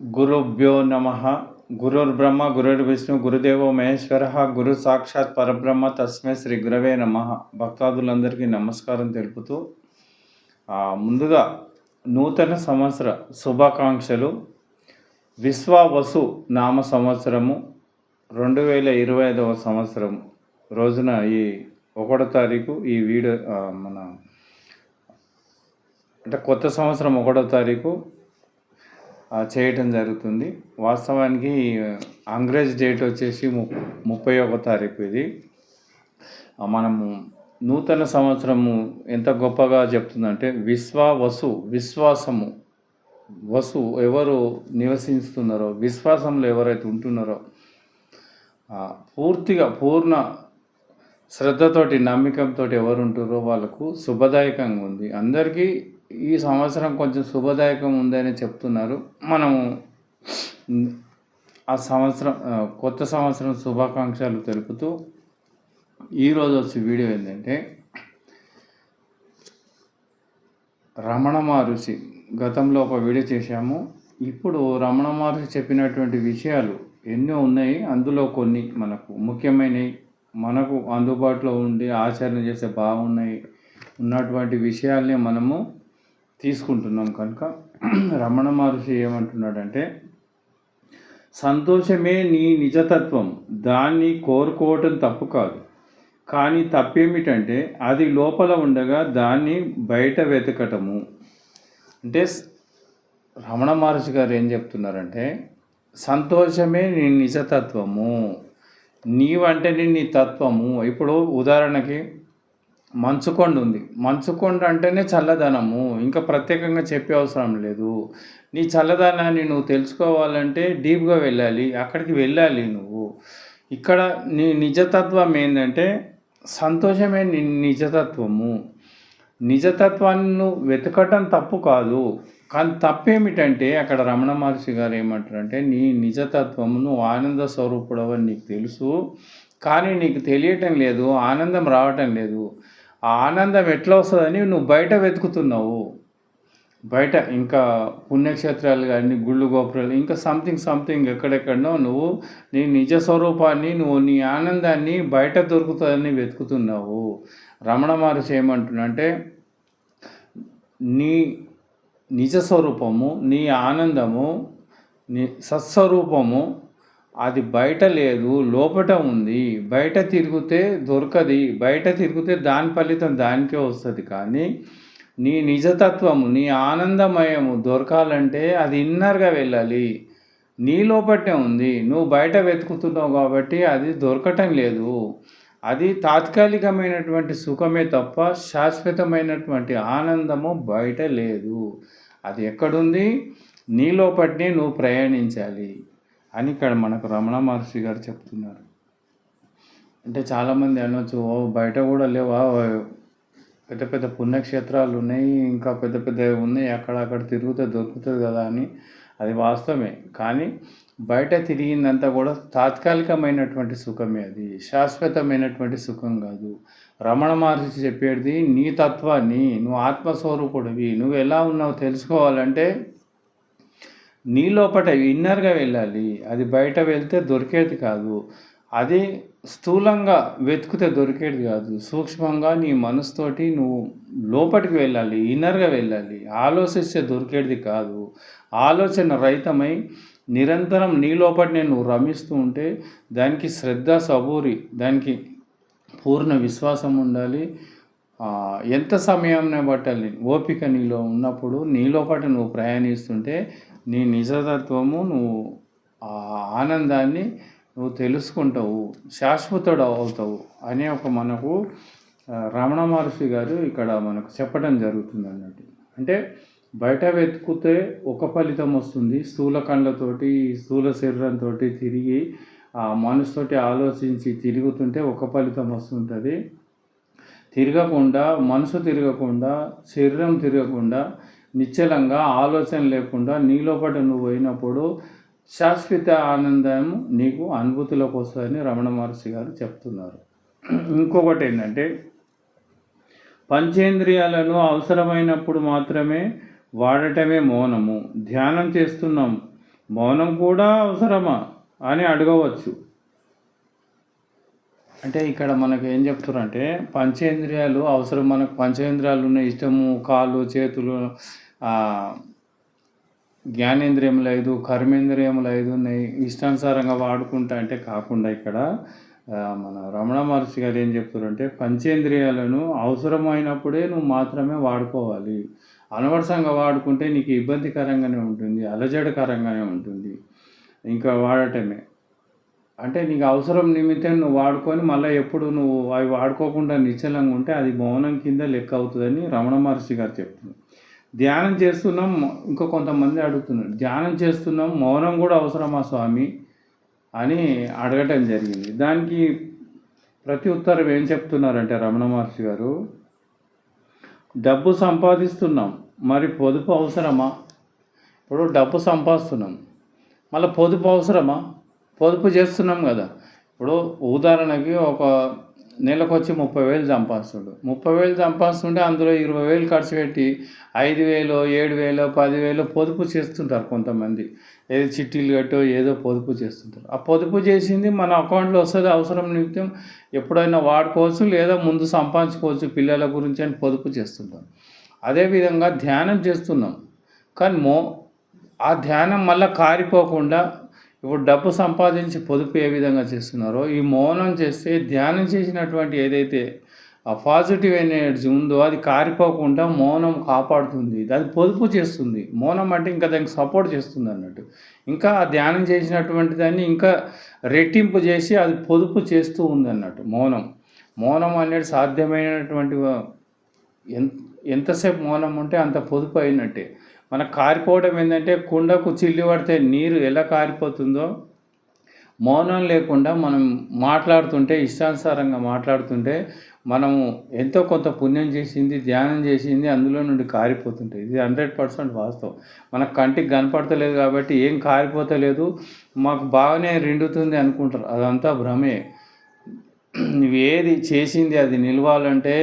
గురుభ్యో నమ. గురుర్బ్రహ్మ గురుర్విష్ణు గురుదేవో మహేశ్వర. గురు సాక్షాత్ పరబ్రహ్మ తస్మై శ్రీ గురవే నమ. భక్తాదులందరికీ నమస్కారం తెలుపుతూ ముందుగా నూతన సంవత్సర శుభాకాంక్షలు. విశ్వావసు నామ సంవత్సరము రెండు వేల ఇరవై ఐదవ సంవత్సరం రోజున ఈ ఒకటో తారీఖు ఈ వీడియో మన అంటే కొత్త సంవత్సరం ఒకటో తారీఖు చేయటం జరుగుతుంది. వాస్తవానికి అంగ్రేజ్ డేట్ వచ్చేసి ము ముప్పై ఒక తారీఖు ఇది. మనము నూతన సంవత్సరము ఎంత గొప్పగా చెప్తుందంటే విశ్వ వసు విశ్వాసము. వసు ఎవరు నివసిస్తున్నారో విశ్వాసంలో ఎవరైతే ఉంటున్నారో పూర్తిగా పూర్ణ శ్రద్ధతోటి నమ్మకంతో ఎవరు ఉంటారో వాళ్ళకు శుభదాయకంగా ఉంది. అందరికీ ఈ సంవత్సరం కొంచెం శుభదాయకం ఉందని చెప్తున్నారు. మనము ఆ సంవత్సరం కొత్త సంవత్సరం శుభాకాంక్షలు తెలుపుతూ ఈరోజు వచ్చే వీడియో ఏంటంటే రమణ మహర్షి గతంలో ఒక వీడియో చేశాము. ఇప్పుడు రమణ మహర్షి చెప్పినటువంటి విషయాలు ఎన్నో ఉన్నాయి. అందులో కొన్ని మనకు ముఖ్యమైనవి మనకు అందుబాటులో ఉండి ఆచరణ చేస్తే బాగున్నాయి. ఉన్నటువంటి విషయాల్ని మనము తీసుకుంటున్నాం కనుక రమణ మహర్షి ఏమంటున్నాడంటే సంతోషమే నీ నిజతత్వం దాన్ని కోరుకోవటం తప్పు కాదు. కానీ తప్పేమిటంటే అది లోపల ఉండగా దాన్ని బయట వెతకటము. అంటే రమణ మహర్షి గారు ఏం చెప్తున్నారంటే సంతోషమే నీ నిజతత్వము. నీవంటేనే నీ తత్వము. ఇప్పుడు ఉదాహరణకి మంచుకొండ ఉంది. మంచుకొండ అంటేనే చల్లదనము. ఇంకా ప్రత్యేకంగా చెప్పే అవసరం లేదు. నీ చల్లదనాన్ని నువ్వు తెలుసుకోవాలంటే డీప్గా వెళ్ళాలి. అక్కడికి వెళ్ళాలి నువ్వు. ఇక్కడ నీ నిజతత్వం ఏంటంటే సంతోషమే నీ నిజతత్వము. నిజతత్వాన్ని నువ్వు వెతకటం తప్పు కాదు. కానీ తప్పేమిటంటే అక్కడ రమణ మహర్షి గారు ఏమంటారంటే నీ నిజతత్వము నువ్వు ఆనంద స్వరూపుడవని అని నీకు తెలుసు. కానీ నీకు తెలియటం లేదు. ఆనందం రావటం లేదు. ఆ ఆనందం ఎట్లా వస్తుందని నువ్వు బయట వెతుకుతున్నావు. బయట ఇంకా పుణ్యక్షేత్రాలు కానీ గుళ్ళు గోపురాలు ఇంకా సంథింగ్ సంథింగ్ ఎక్కడెక్కడనో నువ్వు నీ నిజ స్వరూపాన్ని నువ్వు నీ ఆనందాన్ని బయట దొరుకుతుందని వెతుకుతున్నావు. రమణ మహర్షి ఏమంటున్నా అంటే నీ నిజ స్వరూపము నీ ఆనందము నీ సత్స్వరూపము అది బయట లేదు లోపట ఉంది. బయట తిరిగితే దొరకది. బయట తిరిగితే దాని ఫలితం దానికే వస్తుంది. కానీ నీ నిజతత్వము నీ ఆనందమయము దొరకాలంటే అది ఇన్నర్గా వెళ్ళాలి. నీ లోపటే ఉంది. నువ్వు బయట వెతుకుతున్నావు కాబట్టి అది దొరకటం లేదు. అది తాత్కాలికమైనటువంటి సుఖమే తప్ప శాశ్వతమైనటువంటి ఆనందము బయట లేదు. అది ఎక్కడుంది? నీ లోపటిని నువ్వు ప్రయాణించాలి. అని ఇక్కడ మనకు రమణ మహర్షి గారు చెప్తున్నారు. అంటే చాలామంది అనొచ్చు ఓ బయట కూడా లేవా? పెద్ద పెద్ద పుణ్యక్షేత్రాలు ఉన్నాయి ఇంకా పెద్ద పెద్ద ఉన్నాయి అక్కడ అక్కడ తిరుగుతే దొరుకుతుంది కదా అని. అది వాస్తవమే. కానీ బయట తిరిగిందంతా కూడా తాత్కాలికమైనటువంటి సుఖమే అది. శాశ్వతమైనటువంటి సుఖం కాదు. రమణ మహర్షి చెప్పేది నీ తత్వాన్ని నువ్వు ఆత్మస్వరూపుడివి. నువ్వు ఎలా ఉన్నావు తెలుసుకోవాలంటే నీ లోపట ఇన్నర్గా వెళ్ళాలి. అది బయట వెళ్తే దొరికేది కాదు. అది స్థూలంగా వెతికితే దొరికేది కాదు. సూక్ష్మంగా నీ మనసుతోటి నువ్వు లోపలికి వెళ్ళాలి ఇన్నర్గా వెళ్ళాలి. ఆలోచిస్తే దొరికేది కాదు. ఆలోచన రహితమై నిరంతరం నీ లోపటినే నువ్వు రమిస్తూ ఉంటే దానికి శ్రద్ధ సబూరి దానికి పూర్ణ విశ్వాసం ఉండాలి. ఎంత సమయం పట్టాలి ఓపిక నీలో ఉన్నప్పుడు నీలో పాటు నువ్వు ప్రయాణిస్తుంటే నీ నిజతత్వము నువ్వు ఆ ఆనందాన్ని నువ్వు తెలుసుకుంటావు శాశ్వతుడు అవుతావు అనే ఒక మనకు రమణ మహర్షి గారు ఇక్కడ మనకు చెప్పడం జరుగుతుంది అన్నట్టు అంటే బయట వెతుకుతే ఒక ఫలితం వస్తుంది. స్థూల కళ్ళతోటి స్థూల శరీరంతో తిరిగి ఆ మనసుతోటి ఆలోచించి తిరుగుతుంటే ఒక ఫలితం వస్తుంటుంది. తిరగకుండా మనసు తిరగకుండా శరీరం తిరగకుండా నిశ్చలంగా ఆలోచన లేకుండా నీలోపట నువ్వు పోయినప్పుడు శాశ్వత ఆనందం నీకు అనుభూతిలోకి వస్తుందని రమణ మహర్షి గారు చెప్తున్నారు. ఇంకొకటి ఏంటంటే పంచేంద్రియాలను అవసరమైనప్పుడు మాత్రమే వాడటమే మౌనము. ధ్యానం చేస్తున్నాం. మౌనం కూడా అవసరమా అని అడగవచ్చు. అంటే ఇక్కడ మనకు ఏం చెప్తారంటే పంచేంద్రియాలు అవసరం మనకు పంచేంద్రియాలు ఉన్నాయి ఇష్టము కాళ్ళు చేతులు జ్ఞానేంద్రియములు ఐదు కర్మేంద్రియములు ఐదు ఉన్నాయి ఇష్టానుసారంగా వాడుకుంటా అంటే కాకుండా ఇక్కడ మన రమణ మహర్షి గారు ఏం చెప్తారంటే పంచేంద్రియాలను అవసరమైనప్పుడే నువ్వు మాత్రమే వాడుకోవాలి. అనవసరంగా వాడుకుంటే నీకు ఇబ్బందికరంగానే ఉంటుంది అలజడకరంగానే ఉంటుంది. ఇంకా వాడటమే. అంటే నీకు అవసరం నిమిత్తం నువ్వు వాడుకొని మళ్ళీ ఎప్పుడు నువ్వు అవి వాడుకోకుండా నిశ్చలంగా ఉంటే అది మౌనం కింద లెక్క అవుతుందని రమణ మహర్షి గారు చెప్తున్నారు. ధ్యానం చేస్తున్నాం ఇంకో కొంతమంది అడుగుతున్నారు. ధ్యానం చేస్తున్నాం మౌనం కూడా అవసరమా స్వామి అని అడగటం జరిగింది. దానికి ప్రతి ఉత్తరం ఏం చెప్తున్నారంటే రమణ మహర్షి గారు డబ్బు సంపాదిస్తున్నాం మరి పొదుపు అవసరమా? ఇప్పుడు డబ్బు సంపాదిస్తున్నాం మళ్ళీ పొదుపు అవసరమా? పొదుపు చేస్తున్నాం కదా. ఇప్పుడు ఉదాహరణకి ఒక నెలకు వచ్చి ముప్పై వేలు సంపాదిస్తుండు ముప్పై వేలు సంపాదిస్తుంటే అందులో ఇరవై వేలు ఖర్చు పెట్టి ఐదు వేలు ఏడు వేలు పదివేలు పొదుపు చేస్తుంటారు కొంతమంది. ఏదో చిట్టీలు కట్టో ఏదో పొదుపు చేస్తుంటారు. ఆ పొదుపు చేసింది మన అకౌంట్లో వస్తుంది అవసరం నిమిత్తం ఎప్పుడైనా వాడుకోవచ్చు లేదా ముందు సంపాదించుకోవచ్చు పిల్లల గురించి అని పొదుపు చేస్తుంటాం. అదేవిధంగా ధ్యానం చేస్తున్నాం. కానీ మో ఆ ధ్యానం మళ్ళీ కారిపోకుండా ఇప్పుడు డబ్బు సంపాదించి పొదుపు ఏ విధంగా చేస్తున్నారో ఈ మౌనం చేస్తే ధ్యానం చేసినటువంటి ఏదైతే ఆ పాజిటివ్ ఎనర్జీ ఉందో అది కారిపోకుండా మౌనం కాపాడుతుంది. అది పొదుపు చేస్తుంది. మౌనం అంటే ఇంకా దానికి సపోర్ట్ చేస్తుంది అన్నట్టు. ఇంకా ఆ ధ్యానం చేసినటువంటి దాన్ని ఇంకా రెట్టింపు చేసి అది పొదుపు చేస్తూ ఉంది అన్నట్టు. మౌనం. మౌనం అనేది సాధ్యమైనటువంటి ఎంత ఎంతసేపు మౌనం ఉంటే అంత పొదుపు అయినట్టే. మనకు కారిపోవడం ఏంటంటే కుండకు చిల్లి పడితే నీరు ఎలా కారిపోతుందో మౌనం లేకుండా మనం మాట్లాడుతుంటే ఇష్టానుసారంగా మాట్లాడుతుంటే మనము ఎంతో కొంత పుణ్యం చేసింది ధ్యానం చేసింది అందులో నుండి కారిపోతుంటాయి. ఇది హండ్రెడ్ పర్సెంట్ వాస్తవం. మనకు కంటికి కనపడతలేదు కాబట్టి ఏం కారిపోతలేదు. మాకు బాగానే రెండుతుంది అనుకుంటారు. అదంతా భ్రమే. నువ్వు ఏది చేసింది అది నిలవాలంటే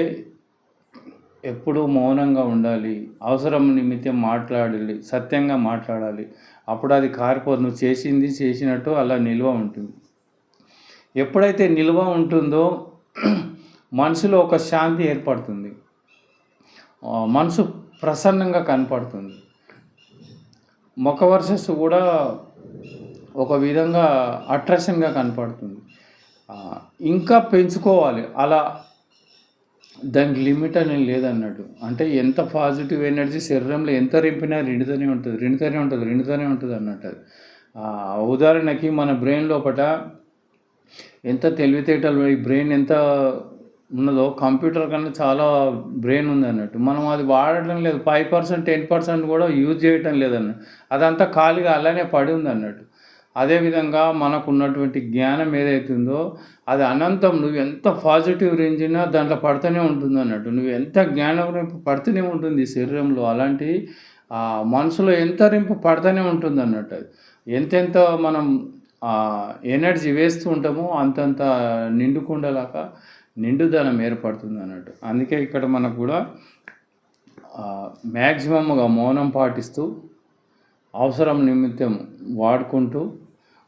ఎప్పుడూ మౌనంగా ఉండాలి. అవసరం నిమిత్తం మాట్లాడాలి. సత్యంగా మాట్లాడాలి. అప్పుడు అది కారిపోదు నువ్వు చేసింది చేసినట్టు అలా నిల్వ ఉంటుంది. ఎప్పుడైతే నిల్వ ఉంటుందో మనసులో ఒక శాంతి ఏర్పడుతుంది. మనసు ప్రసన్నంగా కనపడుతుంది. ముఖ వర్షస్సు కూడా ఒక విధంగా అట్రాక్షన్గా కనపడుతుంది. ఇంకా పెంచుకోవాలి. అలా దానికి లిమిట్ అనేది లేదన్నట్టు. అంటే ఎంత పాజిటివ్ ఎనర్జీ శరీరంలో ఎంత రింపినా రెండుతూనే ఉంటుంది రెండుతూనే ఉంటుంది రెండుతూనే ఉంటుంది అన్నట్టు అది. ఆ, ఉదాహరణకి మన బ్రెయిన్ లోపల ఎంత తెలివితేటలు ఈ బ్రెయిన్ ఎంత ఉన్నదో కంప్యూటర్ కన్నా చాలా బ్రెయిన్ ఉంది అన్నట్టు. మనం అది వాడటం లేదు ఫైవ్ పర్సెంట్ టెన్ పర్సెంట్ కూడా యూజ్ చేయటం లేదన్నట్టు. అదంతా ఖాళీగా అలానే పడి ఉంది అన్నట్టు. అదేవిధంగా మనకు ఉన్నటువంటి జ్ఞానం ఏదైతుందో అది అనంతం నువ్వు ఎంత పాజిటివ్ రేంజినా దాంట్లో పడుతూనే ఉంటుంది అన్నట్టు. నువ్వు ఎంత జ్ఞానం రింపు పడుతూనే ఉంటుంది శరీరంలో. అలాంటి మనసులో ఎంత రింపు పడుతూనే ఉంటుంది అన్నట్టు అది. ఎంతెంత మనం ఎనర్జీ వేస్తూ ఉంటామో అంతంత నిండుకుండలాగా నిండుదనం ఏర్పడుతుంది అన్నట్టు. అందుకే ఇక్కడ మనకు కూడా మ్యాక్సిమమ్గా మౌనం పాటిస్తూ అవసరం నిమిత్తం వాడుకుంటూ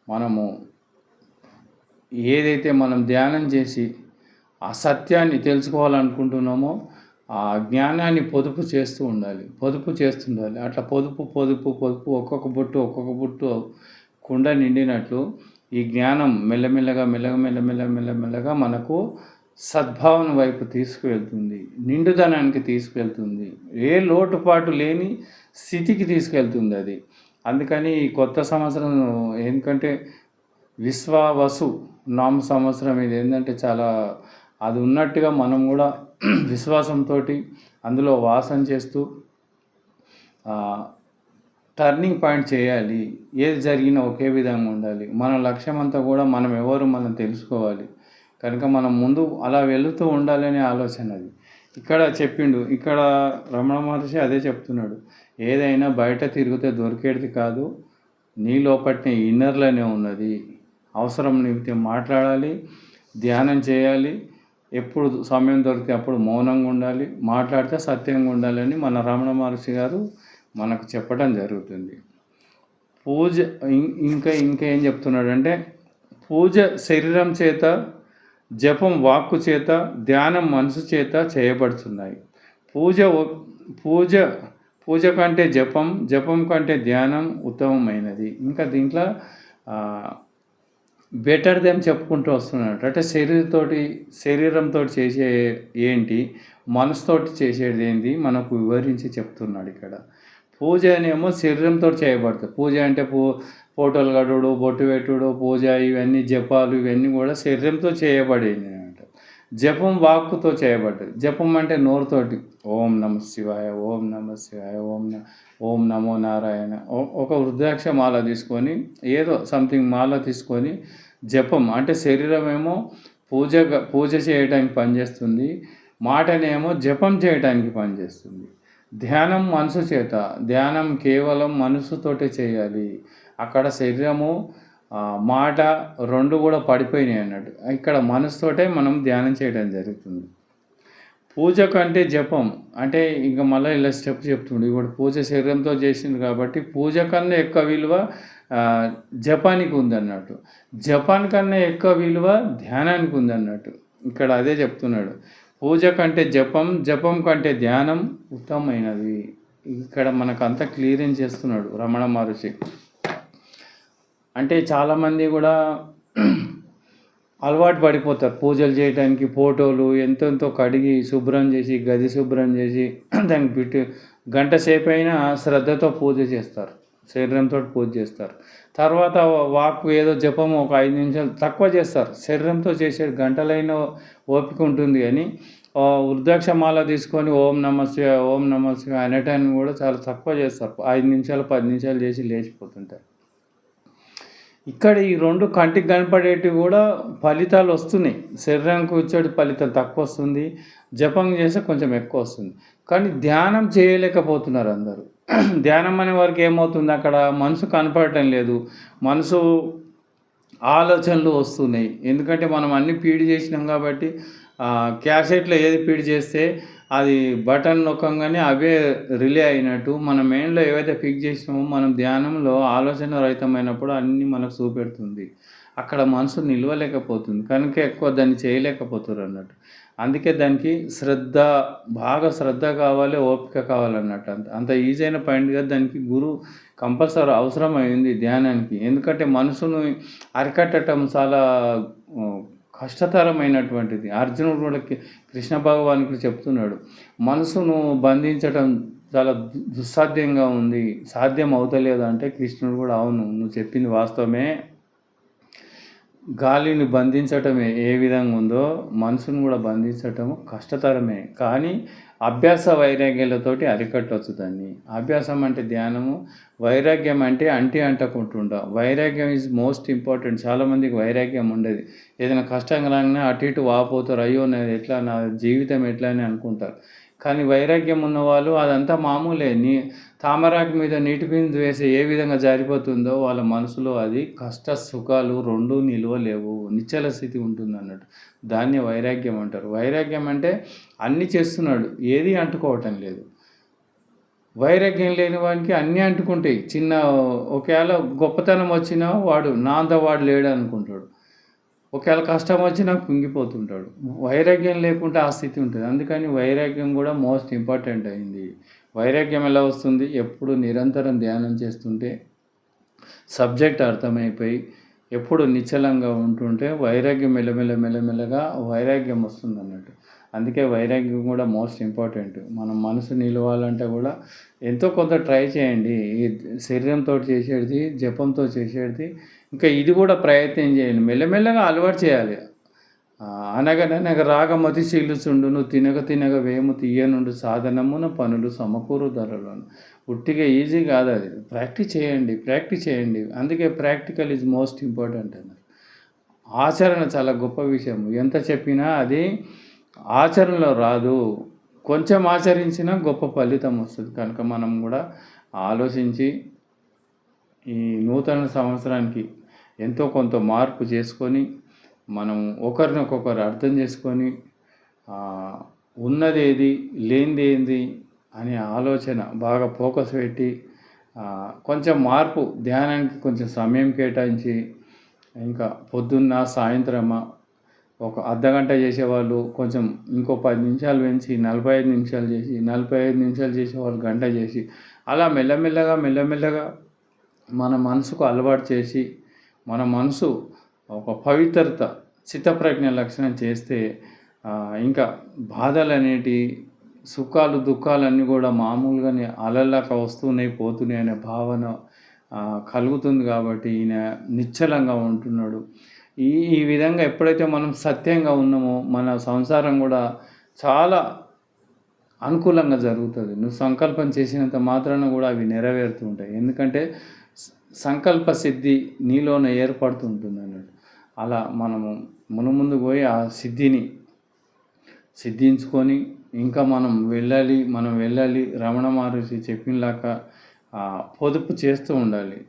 మనము ఏదైతే మనం ధ్యానం చేసి ఆ సత్యాన్ని తెలుసుకోవాలనుకుంటున్నామో ఆ జ్ఞానాన్ని పొదుపు చేస్తూ ఉండాలి. పొదుపు చేస్తుండాలి. అట్లా పొదుపు పొదుపు పొదుపు ఒక్కొక్క బొట్టు ఒక్కొక్క బొట్టు కుండ నిండినట్లు ఈ జ్ఞానం మెల్లమెల్లగా మెల్లగా మెల్లమెల్ల మెల్లమెల్లగా మనకు సద్భావన వైపు తీసుకువెళ్తుంది. నిండుదనానికి తీసుకువెళ్తుంది. ఏ లోటుపాటు లేని స్థితికి తీసుకెళ్తుంది అది. అందుకని ఈ కొత్త సంవత్సరం ఎందుకంటే విశ్వావసు నామ సంవత్సరం ఇది ఏంటంటే చాలా అది ఉన్నట్టుగా మనం కూడా విశ్వాసంతో అందులో వాసన చేస్తూ టర్నింగ్ పాయింట్ చేయాలి. ఏది జరిగినా ఒకే విధంగా ఉండాలి. మన లక్ష్యం అంతా కూడా మనం ఎవరు మనం తెలుసుకోవాలి. కనుక మనం ముందు అలా వెళుతూ ఉండాలనే ఆలోచన అది. ఇక్కడ చెప్పిండు ఇక్కడ రమణ మహర్షి అదే చెప్తున్నాడు. ఏదైనా బయట తిరిగితే దొరికేది కాదు నీ లోపట్నే ఇన్నర్లోనే ఉన్నది. అవసరం నిమితే మాట్లాడాలి ధ్యానం చేయాలి ఎప్పుడు సమయం దొరికితే అప్పుడు మౌనంగా ఉండాలి మాట్లాడితే సత్యంగా ఉండాలని మన రమణ మహర్షి గారు మనకు చెప్పడం జరుగుతుంది. పూజ ఇం- ఇంకా ఇంకా ఏం చెప్తున్నాడంటే పూజ శరీరం చేత జపం వాక్కు చేత ధ్యానం మనసు చేత చేయబడుతున్నాయి. పూజ పూజ పూజ కంటే జపం జపం కంటే ధ్యానం ఉత్తమమైనది. ఇంకా దీంట్లో బెటర్ దెమ్ చెప్పుకుంటూ వస్తున్నాడు. అంటే శరీరంతోటి శరీరంతో చేసే ఏంటి మనసుతోటి చేసేది ఏంటి మనకు వివరించి చెప్తున్నాడు ఇక్కడ. పూజ అనేమో శరీరంతో చేయబడుతుంది పూజ అంటే పూ ఫోటోలు కడుడు బొట్టు పెట్టుడు పూజ ఇవన్నీ జపాలు ఇవన్నీ కూడా శరీరంతో చేయబడేది జపం వాక్కుతో చేయబడ్డది. జపం అంటే నోరుతోటి ఓం నమ శివాయ ఓం నమ శివాయ ఓం ఓం నమో నారాయణ. ఒక వృద్ధాక్ష మాల తీసుకొని ఏదో సంథింగ్ మాల తీసుకొని జపం అంటే శరీరం ఏమో పూజ పూజ చేయడానికి పనిచేస్తుంది. మాటనేమో జపం చేయడానికి పనిచేస్తుంది. ధ్యానం మనసు చేత ధ్యానం కేవలం మనసుతోటే చేయాలి. అక్కడ శరీరము మాట రెండు కూడా పడిపోయినాయి అన్నట్టు. ఇక్కడ మనసుతోటే మనం ధ్యానం చేయడం జరుగుతుంది. పూజ కంటే జపం. అంటే ఇంకా మళ్ళీ ఇలా స్టెప్ చెప్తుండే. ఇప్పుడు పూజ శరీరంతో చేసింది కాబట్టి పూజ కన్నా ఎక్కువ విలువ జపానికి ఉందన్నట్టు జపాన్ కన్నా ఎక్కువ విలువ ధ్యానానికి ఉందన్నట్టు ఇక్కడ అదే చెప్తున్నాడు. పూజ కంటే జపం జపం కంటే ధ్యానం ఉత్తమమైనది. ఇక్కడ మనకు అంతా క్లియరెన్స్ చేస్తున్నాడు రమణ మహర్షి. అంటే చాలామంది కూడా అలవాటు పడిపోతారు. పూజలు చేయడానికి ఫోటోలు ఎంతెంతో కడిగి శుభ్రం చేసి గది శుభ్రం చేసి దానికి పెట్టి గంట సేపు అయినా శ్రద్ధతో పూజ చేస్తారు. శరీరంతో పూజ చేస్తారు. తర్వాత వాక్ ఏదో జపం ఒక ఐదు నిమిషాలు తక్కువ చేస్తారు. శరీరంతో చేసే గంటలైన ఓపిక ఉంటుంది కానీ ఆ వృద్ధాక్షమాల తీసుకొని ఓం నమస్య ఓం నమస్య శివాయ అనేటాన్ని కూడా చాలా తక్కువ చేస్తారు. ఐదు నిమిషాలు పది నిమిషాలు చేసి లేచిపోతుంటారు. ఇక్కడ ఈ రెండు కంటికి కనపడేటివి కూడా ఫలితాలు వస్తున్నాయి. శరీరానికి వచ్చేటి ఫలితం తక్కువ వస్తుంది. జపం చేస్తే కొంచెం ఎక్కువ వస్తుంది. కానీ ధ్యానం చేయలేకపోతున్నారు అందరూ. ధ్యానం అనే వారికి ఏమవుతుంది? అక్కడ మనసు కనపడటం లేదు. మనసు ఆలోచనలు వస్తున్నాయి. ఎందుకంటే మనం అన్ని ఫీడ్ చేసినాం కాబట్టి క్యాసెట్లో ఏది ఫీడ్ చేస్తే అది బటన్ నొక్కంగానే అవే రిలే అయినట్టు మన మైండ్లో ఏవైతే ఫిక్స్ చేసినామో మనం ధ్యానంలో ఆలోచన రహితమైనప్పుడు అన్నీ మనకు చూపెడుతుంది. అక్కడ మనసు నిలవలేకపోతుంది. కనుక ఎక్కువ దాన్ని చేయలేకపోతారు అన్నట్టు. అందుకే దానికి శ్రద్ధ బాగా శ్రద్ధ కావాలి ఓపిక కావాలన్నట్టు. అంత అంత ఈజీ అయిన పాయింట్ దానికి గురువు కంపల్సరీ అవసరమైంది ధ్యానానికి. ఎందుకంటే మనసును అరికట్టడం చాలా కష్టతరమైనటువంటిది. అర్జునుడు కూడా కృష్ణ భగవానికి చెప్తున్నాడు మనసును బంధించటం చాలా దుస్సాధ్యంగా ఉంది. సాధ్యం అవుతలేదు అంటే కృష్ణుడు కూడా అవును నువ్వు చెప్పింది వాస్తవమే. గాలిని బంధించటమే ఏ విధంగా ఉందో మనసును కూడా బంధించటం కష్టతరమే. కానీ అభ్యాస వైరాగ్యాలతోటి అరికట్టవచ్చు దాన్ని. అభ్యాసం అంటే ధ్యానము వైరాగ్యం అంటే అంటి అంటకుంటుంటాం వైరాగ్యం ఈజ్ మోస్ట్ ఇంపార్టెంట్ చాలామందికి వైరాగ్యం ఉండేది. ఏదైనా కష్టంగా రాగానే అటు ఇటు వాపోతారు. అయ్యో నేను ఎట్లా నా జీవితం ఎట్లా అని అనుకుంటారు. కానీ వైరాగ్యం ఉన్నవాళ్ళు అదంతా మామూలే. నీ తామరాకు మీద నీటి బిందు వేసి ఏ విధంగా జారిపోతుందో వాళ్ళ మనసులో అది కష్ట సుఖాలు రెండూ నిలవలేవు నిశ్చల స్థితి ఉంటుంది అన్నట్టు దాన్ని వైరాగ్యం అంటారు. వైరాగ్యం అంటే అన్నీ చేస్తున్నాడు. ఏది అంటుకోవటం లేదు. వైరాగ్యం లేని వాడికి అన్నీ అంటుకుంటాయి. చిన్న ఒకవేళ గొప్పతనం వచ్చినా వాడు నా అంత వాడు లేడు అనుకుంటాడు. ఒకవేళ కష్టం వచ్చినా కుంగిపోతుంటాడు. వైరాగ్యం లేకుండా ఆ స్థితి ఉంటుంది. అందుకని వైరాగ్యం కూడా మోస్ట్ ఇంపార్టెంట్ అయింది. వైరాగ్యం ఎలా వస్తుంది? ఎప్పుడు నిరంతరం ధ్యానం చేస్తుంటే సబ్జెక్ట్ అర్థమైపోయి ఎప్పుడు నిశ్చలంగా ఉంటుంటే వైరాగ్యం మెల్లమెల్ల మెల్లమెల్లగా వైరాగ్యం వస్తుంది అన్నట్టు అందుకే వైరాగ్యం కూడా మోస్ట్ ఇంపార్టెంట్. మనం మనసు నిలవాలంటే కూడా ఎంతో కొంత ట్రై చేయండి. ఈ శరీరంతో చేసేది జపంతో చేసేది ఇంకా ఇది కూడా ప్రయత్నం చేయండి. మెల్లమెల్లగా అలవాటు చేయాలి. ఆ, అనగననగ రాగమతి శీలుచుండు నువ్వు తినగ తినగ వేము తీయనుండు సాధనమున పనులు సమకూరు ధరలను. ఉట్టిగా ఈజీ కాదు అది. ప్రాక్టీస్ చేయండి ప్రాక్టీస్ చేయండి. అందుకే ప్రాక్టికల్ ఈజ్ మోస్ట్ ఇంపార్టెంట్ అన్నారు. ఆచరణ చాలా గొప్ప విషయం ఎంత చెప్పినా అది ఆచరణలో రాదు. కొంచెం ఆచరించినా గొప్ప ఫలితం వస్తుంది. కనుక మనం కూడా ఆలోచించి ఈ నూతన సంవత్సరానికి ఎంతో కొంత మార్పు చేసుకొని మనం ఒకరినొకొకరు అర్థం చేసుకొని ఉన్నదేది లేనిదేంది అనే ఆలోచన బాగా ఫోకస్ పెట్టి కొంచెం మార్పు ధ్యానానికి కొంచెం సమయం కేటాయించి ఇంకా పొద్దున్న సాయంత్రమా ఒక అర్ధగంట చేసేవాళ్ళు కొంచెం ఇంకో పది నిమిషాలు పెంచి నలభై ఐదు నిమిషాలు చేసి నలభై ఐదు నిమిషాలు చేసేవాళ్ళు గంట చేసి అలా మెల్లమెల్లగా మెల్లమెల్లగా మన మనసుకు అలవాటు చేసి మన మనసు ఒక పవిత్రత చిత్తప్రజ్ఞ లక్షణం చేస్తే ఇంకా బాధలు అనేటి సుఖాలు దుఃఖాలన్నీ కూడా మామూలుగానే అలల్లాక వస్తున్నాయి పోతున్నాయి అనే భావన కలుగుతుంది కాబట్టి ఈయన నిశ్చలంగా ఉంటున్నాడు. ఈ ఈ విధంగా ఎప్పుడైతే మనం సత్యంగా ఉన్నామో మన సంసారం కూడా చాలా అనుకూలంగా జరుగుతుంది. నువ్వు సంకల్పం చేసినంత మాత్రాన కూడా అవి నెరవేరుతూ ఉంటాయి. ఎందుకంటే సంకల్ప సిద్ధి నీలోనే ఏర్పడుతుంటుంది అన్నట్టు. అలా మనము మునుముందు పోయి ఆ సిద్ధిని సిద్ధించుకొని ఇంకా మనం వెళ్ళాలి మనం వెళ్ళాలి రమణ మహర్షి చెప్పినలాగా పొదుపు చేస్తూ ఉండాలి.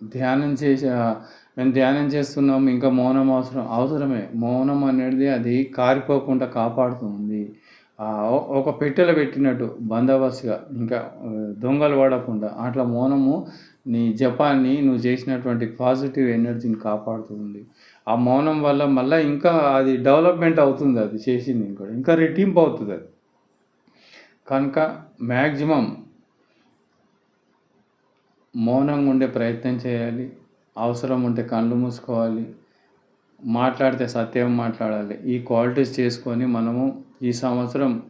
ధ్యానం చేసే మేము ధ్యానం చేస్తున్నాం ఇంకా మౌనం అవసరం అవసరమే. మౌనం అనేది అది కారిపోకుండా కాపాడుతుంది. ఒక పెట్టెలో పెట్టినట్టు బందోబస్తుగా ఇంకా దొంగలు పడకుండా అట్లా మౌనము నీ జపాన్ని నువ్వు చేసినటువంటి పాజిటివ్ ఎనర్జీని కాపాడుతుంది. ఆ మౌనం వల్ల మళ్ళీ ఇంకా అది డెవలప్మెంట్ అవుతుంది అది చేసింది ఇంకా ఇంకా రెట్టింపు అవుతుంది అది. కనుక మ్యాక్సిమం మౌనంగా ఉండే ప్రయత్నం చేయాలి. అవసరం ఉంటే కళ్ళు మూసుకోవాలి మాట్లాడితే సత్యం మాట్లాడాలి. ఈ క్వాలిటీస్ చేసుకొని మనము ఈ సంవత్సరం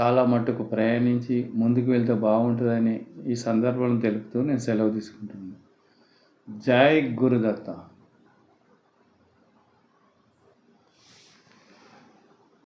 చాలా మట్టుకు ప్రయాణించి ముందుకు వెళ్తే బాగుంటుందని ఈ సందర్భంలో తెలుపుతూ నేను సెలవు తీసుకుంటున్నాను. జై గురుదత్త.